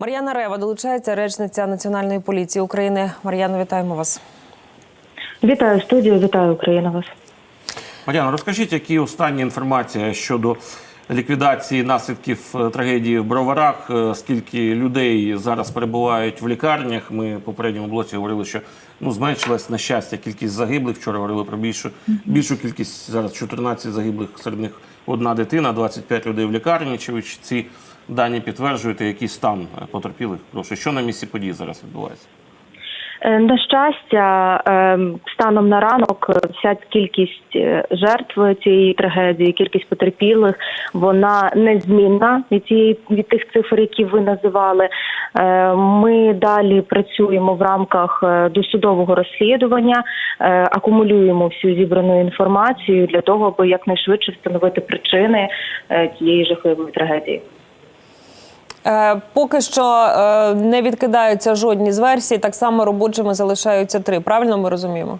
Мар'яна Рева долучається речниця Національної поліції України. Мар'яно, вітаємо вас. Вітаю студію, вітаю Україна вас. Мар'яна, розкажіть, які останні інформація щодо ліквідації наслідків е, трагедії в Броварах? Е, Скільки людей зараз перебувають в лікарнях? Ми в попередньому блоці говорили, що ну зменшилась на щастя кількість загиблих. Вчора говорили про більшу більшу кількість зараз 14 загиблих, серед них одна дитина, 25 людей в лікарні. Чи ви ці дані підтверджуєте? Який стан е, потерпілих? Прошу, що на місці подій зараз відбувається? Е, На щастя, е, станом на ранок вся кількість жертв цієї трагедії, кількість потерпілих, вона незмінна від цієї від тих цифр, які ви називали. Ми далі працюємо в рамках досудового розслідування, акумулюємо всю зібрану інформацію для того, аби якнайшвидше встановити причини тієї жахливої трагедії. Е, поки що е, не відкидаються жодні з версій. Так само робочими залишаються три. Правильно ми розуміємо?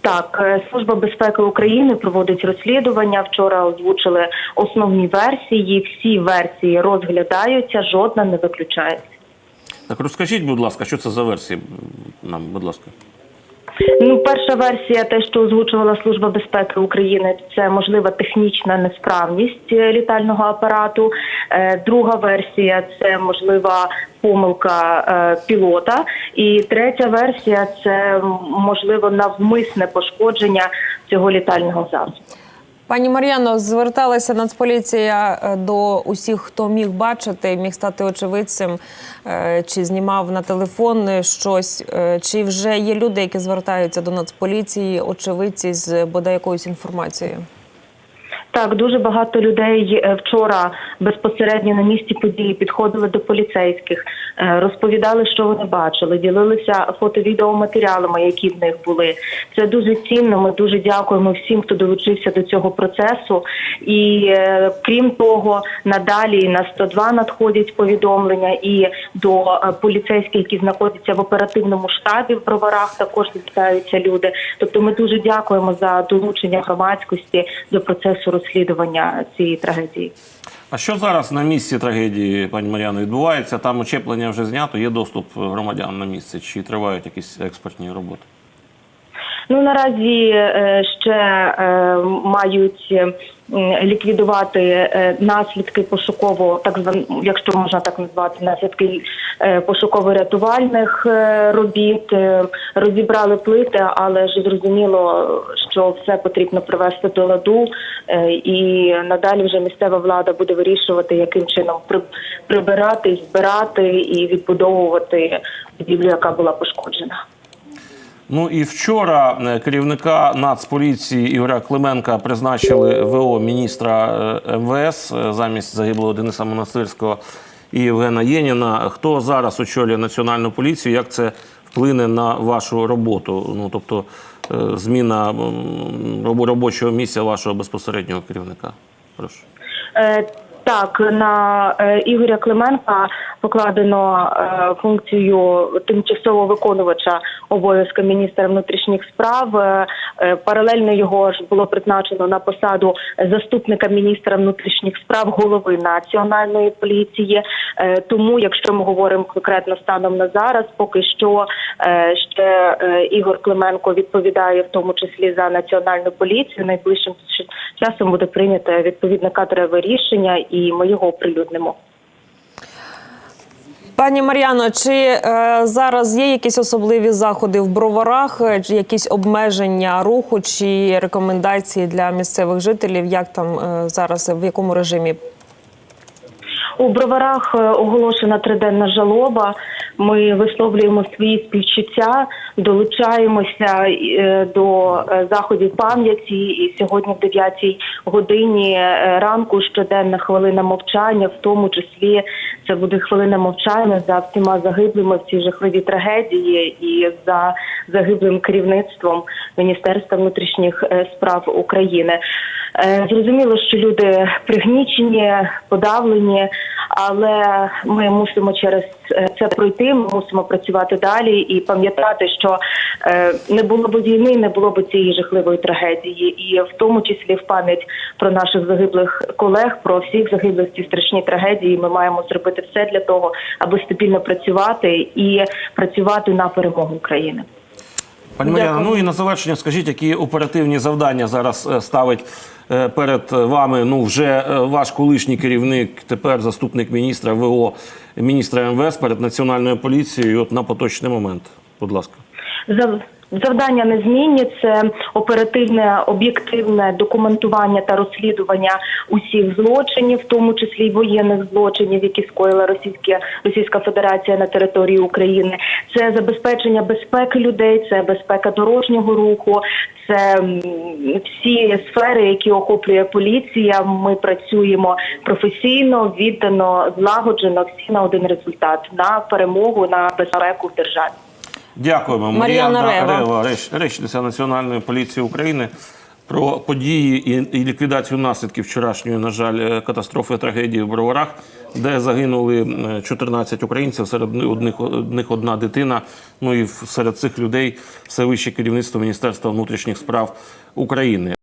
Так, е, служба безпеки України проводить розслідування. Вчора озвучили основні версії. Всі версії розглядаються, жодна не виключається. Так розкажіть, будь ласка, що це за версії нам, будь ласка. Ну, перша версія, те, що озвучувала служба безпеки України, це можлива технічна несправність е, літального апарату. Е, Друга версія це можлива помилка е, пілота. І третя версія це можливо навмисне пошкодження цього літального засобу. Пані Мар'яно, зверталася Нацполіція е, до усіх, хто міг бачити, міг стати очевидцем, е, чи знімав на телефон щось. Е, Чи вже є люди, які звертаються до Нацполіції, очевидці з бодай якоюсь інформацією? Так, дуже багато людей вчора безпосередньо на місці події підходили до поліцейських, розповідали, що вони бачили, ділилися фото-відеоматеріалами, які в них були. Це дуже цінно. Ми дуже дякуємо всім, хто долучився до цього процесу. І е, крім того, надалі на 102 надходять повідомлення і до е, поліцейських, які знаходяться в оперативному штабі в броварах, також звертаються люди. Тобто, ми дуже дякуємо за долучення громадськості до процесу розслідування цієї трагедії. А що зараз на місці трагедії, пані Мар'яно, відбувається? Там очеплення вже знято, є доступ громадян на місце, чи тривають якісь експертні роботи? Ну наразі е, ще е, мають е, ліквідувати е, наслідки пошуково, так зван, якщо можна так назвати, наслідки е, пошуково-рятувальних е, робіт. Е, Розібрали плити, але ж зрозуміло, що все потрібно привести до ладу, е, і надалі вже місцева влада буде вирішувати, яким чином при- прибирати, збирати і відбудовувати будівлю, яка була пошкоджена. Ну і вчора е, керівника Нацполіції Ігоря Клименка призначили ВО міністра е, МВС е, замість загиблого Дениса Монастирського і Євгена Єніна. Хто зараз очолює національну поліцію? Як це вплине на вашу роботу? Ну тобто е, зміна робочого місця вашого безпосереднього керівника? Прошу. Так, на е, Ігоря Клименка покладено е, функцію тимчасового виконувача обов'язка міністра внутрішніх справ. Е, Паралельно його ж було призначено на посаду заступника міністра внутрішніх справ голови національної поліції. Тому, якщо ми говоримо конкретно станом на зараз, поки що ще Ігор Клименко відповідає в тому числі за національну поліцію. Найближчим часом буде прийнято відповідне кадрове рішення, і ми його оприлюднимо. Пані Мар'яно, чи е, зараз є якісь особливі заходи в броварах, е, чи якісь обмеження руху, чи рекомендації для місцевих жителів? Як там е, зараз в якому режимі? У броварах е, оголошена триденна жалоба. Ми висловлюємо свої співчуття, долучаємося е, до е, заходів пам'яті. І сьогодні, в 9 годині е, ранку, щоденна хвилина мовчання, в тому числі це буде хвилина мовчання за всіма загиблими в цій жахливій трагедії і за загиблим керівництвом Міністерства внутрішніх справ України. Зрозуміло, що люди пригнічені, подавлені, але ми мусимо через е, це пройти. Ми мусимо працювати далі і пам'ятати, що е, не було б війни, не було б цієї жахливої трагедії, і в тому числі в пам'ять про наших загиблих колег, про всіх загиблих в цій страшній трагедії. Ми маємо зробити все для того, аби стабільно працювати і працювати на перемогу України. Пані Мар'яна, ну і на завершення, скажіть, які оперативні завдання зараз е, ставить перед вами ну вже е, ваш колишній керівник, тепер заступник міністра ВО, міністра МВС перед національною поліцією от на поточний момент. Будь ласка. Зав- Завдання незмінні це оперативне об'єктивне документування та розслідування усіх злочинів, в тому числі й воєнних злочинів, які скоїла Російська Російська Федерація на території України. Це забезпечення безпеки людей, це безпека дорожнього руху, це всі сфери, які охоплює поліція. Ми працюємо професійно, віддано, злагоджено, всі на один результат на перемогу, на безпеку в державі. Дякуємо. Мар'яна Рева. Рева, речниця Національної поліції України. Про події і, і ліквідацію наслідків вчорашньої, на жаль, е, катастрофи трагедії в Броварах, де загинули м, 14 українців, серед одних, одних одна дитина. Ну і серед цих людей все вище керівництво Міністерства внутрішніх справ України.